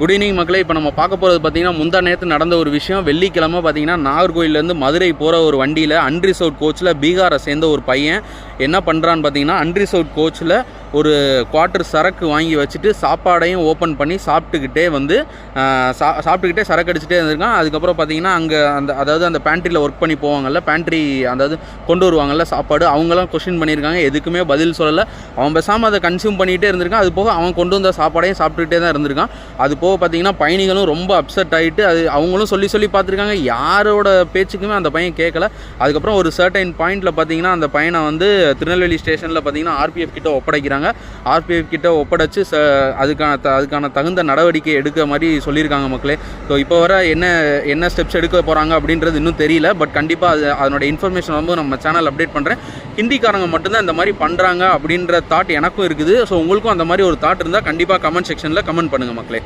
Good evening மக்களே இப்போ நம்ம பார்க்க போகிறது பார்த்தீங்கன்னா முந்தா நேரத்து நடந்த ஒரு விஷயம். வெள்ளிக்கிழமை பார்த்தீங்கன்னா நாகர்கோயிலேருந்து மதுரை போகிற ஒரு வண்டியில் அன்ரிசர்வ் கோச்சில் பீகாரை சேர்ந்த ஒரு பையன். என்ன பண்ணுறான்னு பார்த்தீங்கன்னா அன்ரிசர்வ் கோச்சில் ஒரு குவார்ட்டர் சரக்கு வாங்கி வச்சுட்டு சாப்பாடையும் ஓப்பன் பண்ணி சாப்பிட்டுக்கிட்டே வந்து சா சாப்பிட்டுக்கிட்டே சரக்கு அடிச்சுட்டே இருந்திருக்கான். அதுக்கப்புறம் பார்த்தீங்கன்னா அங்கே அந்த அதாவது அந்த பேண்ட்ரியில் ஒர்க் பண்ணி போவாங்கல்ல பேண்ட்ரி அதாவது கொண்டு வருவாங்கல்ல சாப்பாடு அவங்களாம் கொஷின் பண்ணியிருக்காங்க. எதுக்குமே பதில் சொல்லலை. அவன் பேசாமல் அதை கன்சியூம் பண்ணிகிட்டே இருந்திருக்கான். அது போக அவன் கொண்டு வந்த சாப்பாடையும் சாப்பிட்டுக்கிட்டே தான் இருந்திருக்கான். அது போக பார்த்தீங்கன்னா பயணிகளும் ரொம்ப அப்செட் ஆகிட்டு அது அவங்களும் சொல்லி சொல்லி பார்த்துருக்காங்க. யாரோட பேச்சுக்குமே அந்த பையன் கேட்கல. அதுக்கப்புறம் ஒரு சர்டைன் பாயிண்டில் பார்த்தீங்கன்னா அந்த பையனை வந்து திருநெல்வேலி ஸ்டேஷனில் பார்த்தீங்கன்னா ஆர்பிஎஃப் கிட்ட ஒப்படைக்கிறாங்க. ஆர்பிஎஃப் கிட்ட ஒப்படைச்சு ச அதுக்கான த அதுக்கான தகுந்த நடவடிக்கை எடுக்க மாதிரி சொல்லியிருக்காங்க மக்களே. ஸோ இப்போ வர என்ன என்ன ஸ்டெப்ஸ் எடுக்க போகிறாங்க அப்படின்றது இன்னும் தெரியல. பட் கண்டிப்பாக அது அதனோட இன்ஃபர்மேஷன் வந்து நம்ம சேனல் அப்டேட் பண்ணுறேன் ஹிந்திக்காரங்க மட்டும்தான் இந்த மாதிரி பண்ணுறாங்க அப்படின்ற தாட் எனக்கும் இருக்குது. ஸோ உங்களுக்கும் அந்த மாதிரி ஒரு தாட் இருந்தால் கண்டிப்பாக கமெண்ட் செக்ஷனில் கமெண்ட் பண்ணுங்கள் மக்களே.